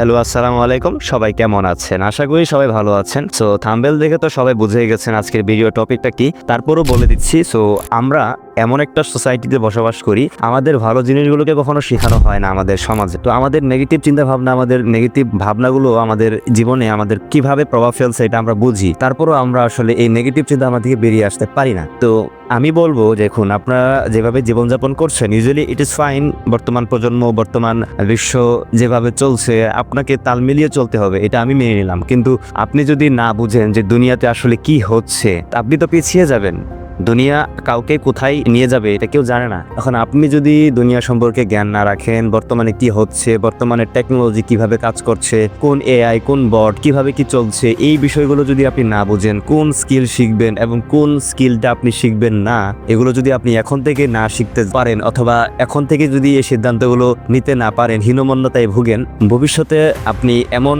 Hello, আসসালামু আলাইকুম। সবাই কেমন আছেন? আশা করি সবাই ভালো আছেন। সো, থাম্বেল দেখে তো সবাই বুঝে গেছেন আজকের ভিডিও টপিকটা কি। তারপরও বলে দিচ্ছি, সো, আমরা এমন একটা সোসাইটিতে বসবাস করি, আমাদের ভালো জিনিসগুলোকে কখনো শেখানো হয় না আমাদের সমাজে। তো আমাদের নেগেটিভ চিন্তা ভাবনা আমাদের নেগেটিভ ভাবনাগুলো আমাদের জীবনে আমাদের কীভাবে প্রভাব ফেলছে এটা আমরা বুঝি। তারপরও আমরা আসলে এই নেগেটিভ চিন্তা আমার থেকে বেরিয়ে আসতে পারি না। তো আমি বলব, দেখুন, আপনারা যেভাবে জীবনযাপন করছেন ইউজুয়ালি ইট ইজ ফাইন বর্তমান প্রজন্ম, বর্তমান বিশ্ব যেভাবে চলছে, আপনাকে তাল মিলিয়ে চলতে হবে, এটা আমি মেনে নিলাম। কিন্তু আপনি যদি না বুঝেন যে দুনিয়াতে আসলে কি হচ্ছে, আপনি তো পিছিয়ে যাবেন। দুনিয়া কাউকে কোথায় নিয়ে যাবে এটা কেউ জানে না। এখন আপনি যদি দুনিয়া সম্পর্কে জ্ঞান না রাখেন, বর্তমানে কি হচ্ছে, বর্তমানে টেকনোলজি কীভাবে কাজ করছে, কোন এআই কোন বট কীভাবে কি চলছে, এই বিষয়গুলো যদি আপনি না বুঝেন, কোন স্কিল শিখবেন এবং কোন স্কিলটা আপনি শিখবেন না, এগুলো যদি আপনি এখন থেকে না শিখতে পারেন অথবা এখন থেকে যদি এই সিদ্ধান্তগুলো নিতে না পারেন, হীনমন্যতায় ভুগেন, ভবিষ্যতে আপনি এমন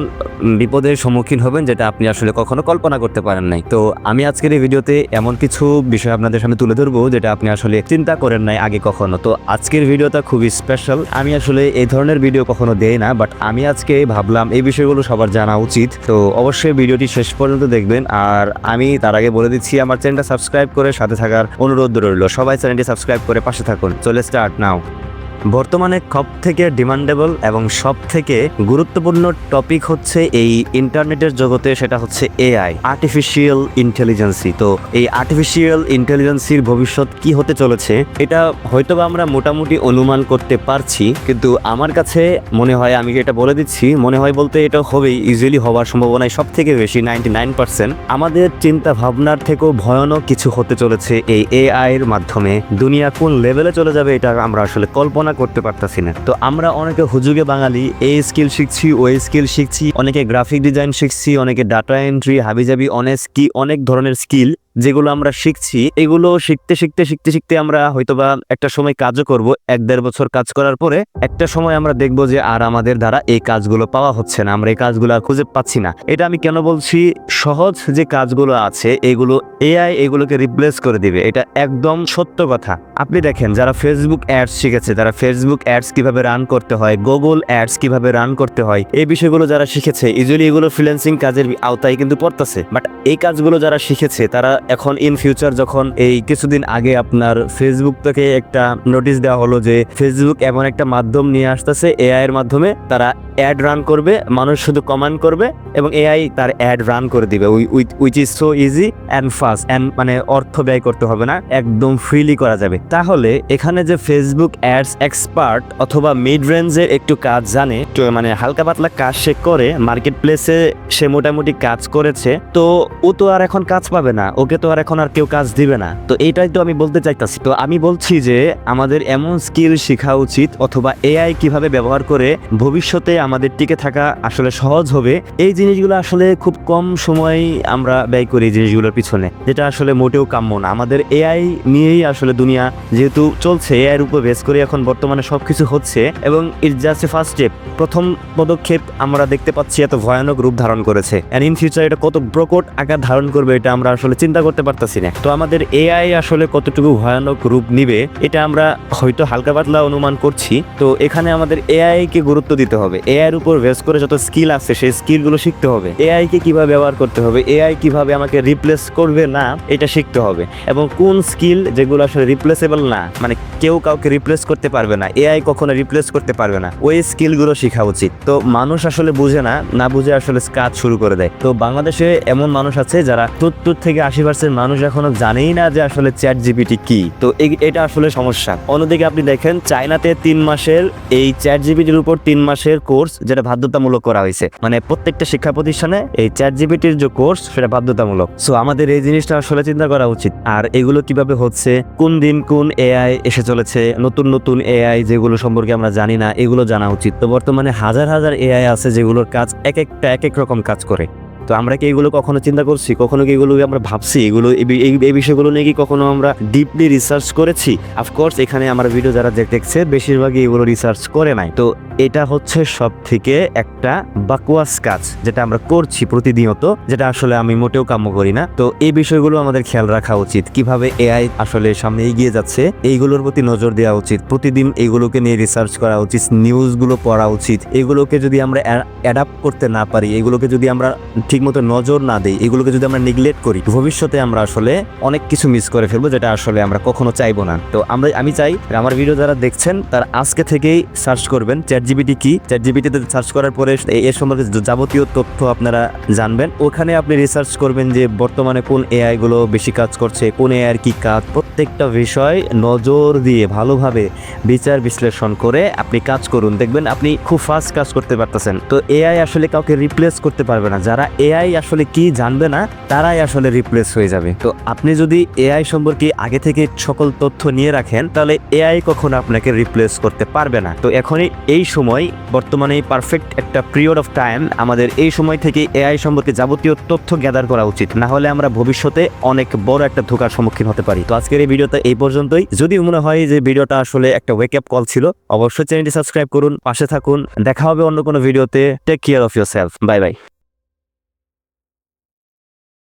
বিপদের সম্মুখীন হবেন যেটা আপনি আসলে কখনো কল্পনা করতে পারেন নাই। তো আমি আজকের এই ভিডিওতে এমন কিছু বিষয় আপনাদের সামনে তুলে ধরবো যেটা আপনি আসলে চিন্তা করেন নাই আগে কখনো। তো আজকের ভিডিওটা খুবই স্পেশাল আমি আসলে এই ধরনের ভিডিও কখনো দেই না বাট আমি আজকে ভাবলাম এই বিষয়গুলো সবার জানা উচিত। তো অবশ্যই ভিডিওটি শেষ পর্যন্ত দেখবেন, আর আমি তার আগে বলে দিচ্ছি, আমার চ্যানেলটা সাবস্ক্রাইব করে সাথে থাকার অনুরোধ রইল। সবাই চ্যানেলটি সাবস্ক্রাইব করে পাশে থাকুন। চলে স্টার্ট নাও বর্তমানে সব থেকে ডিমান্ডেবল এবং সব থেকে গুরুত্বপূর্ণ টপিক হচ্ছে এই ইন্টারনেটের জগতে সেটা হচ্ছে এআই আর্টিফিশিয়াল ইন্টেলিজেন্সি তো এই আর্টিফিশিয়াল ইন্টেলিজেন্সির ভবিষ্যৎ কি হতে চলেছে, এটা হয়তোবা আমরা মোটামুটি অনুমান করতে পারছি, কিন্তু আমার কাছে মনে হয়, আমি এটা বলে দিচ্ছি, মনে হয় বলতে এটা হবেই ইজিলি হওয়ার সম্ভাবনায় সব থেকে বেশি নাইনটি নাইন পার্সেন্ট আমাদের চিন্তা ভাবনার থেকেও ভয়ানক কিছু হতে চলেছে এই এআই এর মাধ্যমে। দুনিয়া কোন লেভেলে চলে যাবে, এটা আমরা আসলে কল্পনা করতে পারতাছি না। তো আমরা অনেকে হুজুগে বাঙালি, এই স্কিল শিখছি, ওই স্কিল শিখছি, অনেকে গ্রাফিক ডিজাইন শিখছি, অনেকে ডাটা এন্ট্রি হাবিজাবি অনেক কি, অনেক ধরনের স্কিল যেগুলো আমরা শিখছি, এগুলো শিখতে শিখতে শিখতে শিখতে আমরা হয়তোবা একটা সময় কাজও করব। এক দেড় বছর কাজ করার পরে একটা সময় আমরা দেখব যে আর আমাদের দ্বারা এই কাজগুলো পাওয়া হচ্ছে না, আমরা এই কাজগুলো আর খুঁজে পাচ্ছি না। এটা আমি কেন বলছি? সহজ যে কাজগুলো আছে, এগুলো এআই এগুলোকে রিপ্লেস করে দিবে। এটা একদম সত্য কথা। আপনি দেখেন, যারা ফেসবুক অ্যাডস শিখেছে, তারা ফেসবুক অ্যাডস কীভাবে রান করতে হয় গুগল অ্যাডস কীভাবে রান করতে হয়, এই বিষয়গুলো যারা শিখেছে ইউজুয়ালি এগুলো ফ্রিল্যান্সিং কাজের আওতায় কিন্তু পড়তেছে। বাট এই কাজগুলো যারা শিখেছে, তারা এখন ইন ফিউচার যখন এই কিছুদিন আগে আপনার ফেসবুক থেকে একটা নোটিশ দেওয়া হলো যে ফেসবুক এমন একটা মাধ্যম নিয়ে আসতেছে এআই এর মাধ্যমে তারা অ্যাড রান করবে, মানুষ শুধু কমান্ড করবে এবং এআই তার অ্যাড রান করে দিবে। Which is so easy and fast and মানে অর্থ ব্যয় করতে হবে না, একদম ফ্রিলি করা যাবে। তাহলে এখানে যে ফেসবুক অ্যাডস এক্সপার্ট অথবা মিড রেঞ্জের একটু কাজ জানে মানে হালকা পাতলা কাজ সে করে মার্কেট প্লেসে সে মোটামুটি কাজ করেছে, তো ও তো আর এখন কাজ পাবে না। ওকে তো আর এখন আর কেউ কাজ দিবে না। তো এইটাই তো আমি বলতে চাইতাছি। তো আমি বলছি যে, আমাদের এমন স্কিল শেখা উচিত অথবা এআই কীভাবে ব্যবহার করে ভবিষ্যতে আমাদের টিকে থাকা আসলে সহজ হবে, এই জিনিসগুলো আসলে খুব কম সময় আমরা ব্যয় করি এই জিনিসগুলোর পিছনে, যেটা আসলে মোটেও কাম্য না। আমাদের এআই নিয়েই আসলে দুনিয়া যেহেতু চলছে এআই এর উপর বেস করে এখন বর্তমানে সবকিছু হচ্ছে এবং it's just a first step প্রথম পদক্ষেপ আমরা দেখতে পাচ্ছি এত ভয়ানক রূপ ধারণ করেছে। অ্যান্ড ইন ফিউচার এটা কত প্রকট আকার ধারণ করবে এটা আমরা আসলে চিন্তা করতে পারতাছি না। তো আমাদের এআই আসলে কতটুকু ভয়ানক রূপ নিবে, এটা আমরা হয়তো হালকা পাতলা অনুমান করছি। তো এখানে আমাদের এআই কে গুরুত্ব দিতে হবে। এআই এর উপর বেস করে যত স্কিল আছে, সেই স্কিলগুলো শিখতে হবে। এআই কে কীভাবে ব্যবহার করতে হবে এআই কীভাবে আমাকে রিপ্লেস করবে না, এটা শিখতে হবে। এবং কোন স্কিল যেগুলো আসলে রিপ্লেসেবল না মানে কেউ কাউকে রিপ্লেস করতে পারবে না এআই কখনো রিপ্লেস করতে পারবে না, ওই স্কিলগুলো শেখা উচিত। তো মানুষ আসলে বুঝে না না বুঝে আসলে কাজ শুরু করে দেয়। তো বাংলাদেশে এমন মানুষ আছে যারা সত্তর থেকে আশি পার্সেন্ট মানুষ এখনও জানেই না যে আসলে চ্যাট জিপিটি কি। তো এটা আসলে সমস্যা। অন্যদিকে আপনি দেখেন, চায়নাতে তিন মাসের এই চ্যাট জিপিটির উপর তিন মাসের কোর্স যেটা বাধ্যতামূলক করা হয়েছে। মানে প্রত্যেকটা শিক্ষা প্রতিষ্ঠানে এই চ্যাট জিপিটির যে কোর্স সেটা বাধ্যতামূলক। সো আমাদের এই জিনিসটা আসলে চিন্তা করা উচিত। আর এগুলো কীভাবে হচ্ছে, কোন দিন কোন এআই এসে চলেছে, নতুন নতুন এআই যেগুলো সম্পর্কে আমরা জানি না, এগুলো জানা উচিত। তো বর্তমানে হাজার হাজার এআই আছে যেগুলোর কাজ এক একটা, এক এক রকম কাজ করে। তো আমরা কি এগুলো কখনো চিন্তা করছি? কখনো কি এগুলো আমরা ভাবছি? এগুলো এই বিষয়গুলো নিয়ে কি কখনো আমরা ডিপলি রিসার্চ করেছি? অফকোর্স এখানে আমার ভিডিও যারা দেখ- দেখছে, বেশিরভাগই এগুলো রিসার্চ করে নাই। তো এটা হচ্ছে সব থেকে একটা বাকুয়াস কাজ যেটা আমরা করছি প্রতিনিয়ত, যেটা আসলে আমি মোটেও কাম্য করি না। তো এই বিষয়গুলো আমাদের খেয়াল রাখা উচিত। কীভাবে এআই আসলে সামনে এগিয়ে যাচ্ছে, এইগুলোর প্রতি নজর দেওয়া উচিত। প্রতিদিন এইগুলোকে নিয়ে রিসার্চ করা উচিত নিউজগুলো পড়া উচিত। এগুলোকে যদি আমরা অ্যাডাপ্ট করতে না পারি, এগুলোকে যদি আমরা ঠিকমতো নজর না দিই, এগুলোকে যদি আমরা নেগলেক্ট করি, ভবিষ্যতে আমরা আসলে অনেক কিছু মিস করে ফেলব যেটা আসলে আমরা কখনো চাইব না। তো আমরা, আমি চাই আমার ভিডিও যারা দেখছেন, তার আজকে থেকেই সার্চ করবেন চ্যাট জিবিটি কি। চ্যাট জিবিটিতে সার্চ করার পরে এর সম্পর্কে যাবতীয় তথ্য আপনারা জানবেন। ওখানে আপনি রিসার্চ করবেন যে বর্তমানে কোন এআই গুলো বেশি কাজ করছে, কোন এআই কি কাজ। প্রত্যেকটা বিষয় নজর দিয়ে ভালোভাবে বিচার বিশ্লেষণ করে আপনি কাজ করুন। দেখবেন আপনি খুব ফাস্ট কাজ করতে পারতেছেন। তো এআই আসলে কাউকে রিপ্লেস করতে পারবে না। যারা এআই আসলে কি জানবে না, তারাই আসলে রিপ্লেস হয়ে যাবে। তো আপনি যদি এআই সম্পর্কে আগে থেকে সকল তথ্য নিয়ে রাখেন, তাহলে এআই কখনো আপনাকে রিপ্লেস করতে পারবে না। তো এখনই এই সময়, বর্তমানে পারফেক্ট একটা পিরিয়ড অফ টাইম আমাদের এই সময় থেকে এআই সম্পর্কে যাবতীয় তথ্য গ্যাদার করা উচিত। না হলে আমরা ভবিষ্যতে অনেক বড় একটা ধোকার সম্মুখীন হতে পারি। তো আজকের এই ভিডিওতে এই পর্যন্তই। যদি মনে হয় যে ভিডিওটা আসলে একটা ওয়েক আপ কল ছিল, অবশ্যই চ্যানেলটি সাবস্ক্রাইব করুন, পাশে থাকুন। দেখা হবে অন্য কোনো ভিডিওতে। Take care of yourself bye bye